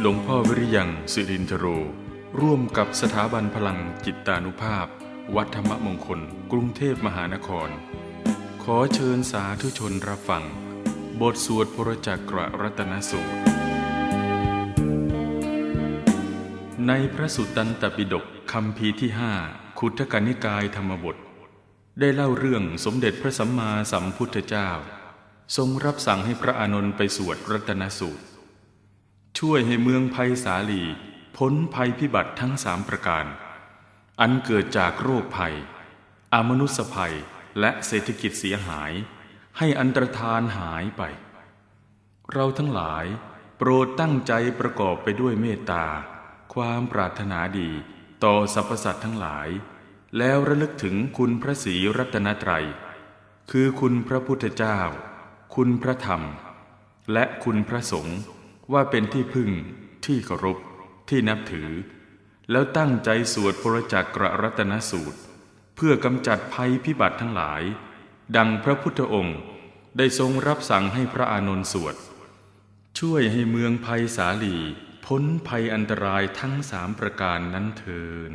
หลวงพ่อวิริยังสิรินทโร ร่วมกับสถาบันพลังจิตตานุภาพ วัดธรรมมงคล กรุงเทพมหานคร ขอเชิญสาธุชนรับฟัง บทสวดพระจักรรัตนสูตร ในพระสุตตันตปิฎกคำพีที่ห้าขุททกนิกายธรรมบท ได้เล่าเรื่องสมเด็จพระสัมมาสัมพุทธเจ้า ทรงรับสั่งให้พระอานนท์ไปสวดรัตนสูตร ช่วยให้เมืองภัยสาลีพ้นภัยพิบัติทั้งสามประการ อันเกิดจากโรคภัย อมนุษยภัย และเศรษฐกิจเสียหาย ให้อันตรธานหายไป เราทั้งหลาย โปรดตั้งใจประกอบไปด้วยเมตตา ความปรารถนาดีต่อสรรพสัตว์ทั้งหลาย แล้วระลึกถึงคุณพระศรีรัตนตรัย คือคุณพระพุทธเจ้า คุณพระธรรม และคุณพระสงฆ์ ว่าเป็นที่พึ่งที่เคารพที่นับถือ แล้วตั้งใจสวดพระจักรรัตนสูตร เพื่อกำจัดภัยพิบัติทั้งหลาย ดังพระพุทธองค์ได้ทรงรับสั่งให้พระอานนท์สวด ช่วยให้เมืองภัยสาลี พ้นภัยอันตรายทั้งสามประการนั้นเทิน